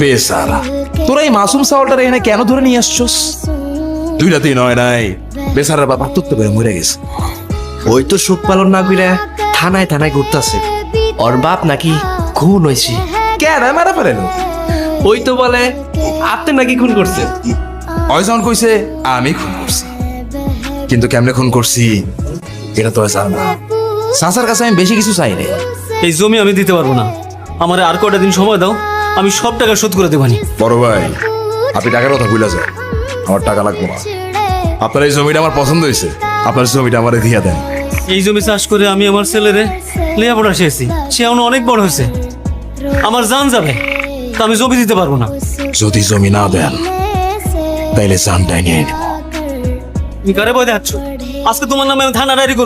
বেসারা তোরা এই মাসুম সাওয়ালটার এখানে কেন ধরে নিয়ে আসছস? দুই নয় নাই। বাবা মরে গেছে। ওই তো সুখ পালন না থানায় থানায় ওর বাপ নাকি খুন কেন মারা ফেলেন? ওই তো বলে, আপনি নাকি খুন করছেন? অয়জন কইছে, আমি খুন করছি। কিন্তু কেমনে খুন করছি, এটা তো জান সাসার কাছে আমি বেশি কিছু চাই রে এই জমি আমি দিতে পারব না। আমার আর কটা দিন সময় দাও আমি সব টাকা শোধ করে দেবানি বড় ভাই আপনি টাকার কথা ভুলে যান। আমার টাকা লাগবে না। আপনার এই জমিটা আমার পছন্দ হয়েছে। আপনার জমিটা আমার দিয়া দেন। এই জমি চাষ করে আমি আমার ছেলেরে লেখাপড়া শিখেছি সে এখন অনেক বড় হয়েছে। আমার জান যাবে তা আমি জমি দিতে পারব না। যদি জমি না দেন তাইলে জানটাই নিয়ে নিব। তুমি কারে বই দেখাচ্ছ? আজকে তোমার নামে আমি থানা ডায়েরি করব।